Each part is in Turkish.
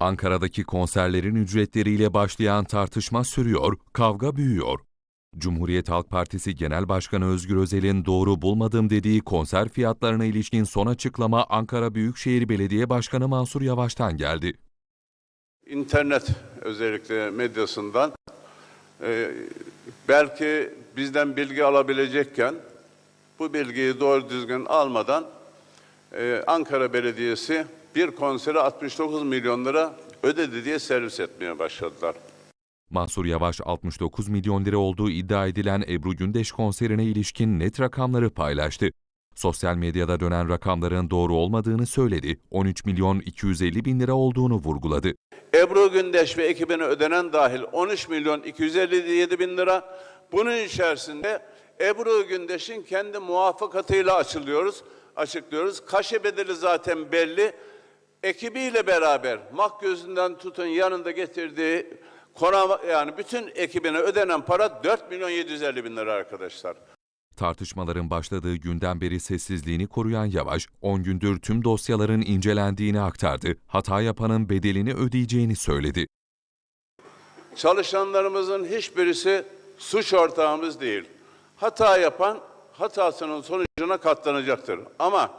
Ankara'daki konserlerin ücretleriyle başlayan tartışma sürüyor, kavga büyüyor. Cumhuriyet Halk Partisi Genel Başkanı Özgür Özel'in doğru bulmadığım dediği konser fiyatlarına ilişkin son açıklama Ankara Büyükşehir Belediye Başkanı Mansur Yavaş'tan geldi. İnternet özellikle medyasından e, belki bizden bilgi alabilecekken bu bilgiyi doğru düzgün almadan e, Ankara Belediyesi bir konsere 69 milyon lira ödedi diye servis etmeye başladılar. Mansur Yavaş 69 milyon lira olduğu iddia edilen Ebru Gündeş konserine ilişkin net rakamları paylaştı. Sosyal medyada dönen rakamların doğru olmadığını söyledi, 13 milyon 250 bin lira olduğunu vurguladı. Ebru Gündeş ve ekibine ödenen dahil 13 milyon 257 bin lira. Bunun içerisinde Ebru Gündeş'in kendi muvaffakatıyla açılıyoruz, açıklıyoruz. Kaşe bedeli zaten belli. Ekibiyle beraber mak gözünden tutun yanında getirdiği konama, yani bütün ekibine ödenen para 4 milyon 750 bin lira arkadaşlar. Tartışmaların başladığı günden beri sessizliğini koruyan Yavaş, 10 gündür tüm dosyaların incelendiğini aktardı, hata yapanın bedelini ödeyeceğini söyledi. Çalışanlarımızın hiçbirisi suç ortağımız değil. Hata yapan hatasının sonucuna katlanacaktır. Ama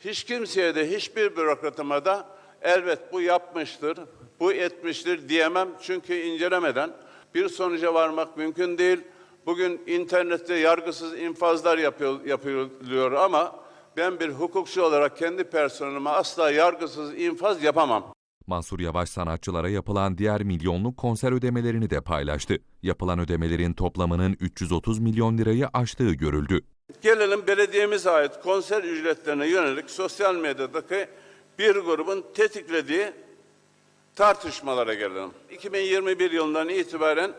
hiç kimseye de hiçbir bürokratıma da elbet bu yapmıştır, bu etmiştir diyemem. Çünkü incelemeden bir sonuca varmak mümkün değil. Bugün internette yargısız infazlar yapıyor, yapılıyor ama ben bir hukukçu olarak kendi personelime asla yargısız infaz yapamam. Mansur Yavaş sanatçılara yapılan diğer milyonluk konser ödemelerini de paylaştı. Yapılan ödemelerin toplamının 330 milyon lirayı aştığı görüldü. Gelelim belediyemize ait konser ücretlerine yönelik sosyal medyadaki bir grubun tetiklediği tartışmalara gelelim. 2021 yılından itibaren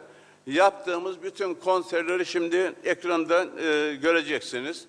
yaptığımız bütün konserleri şimdi ekranda e, göreceksiniz.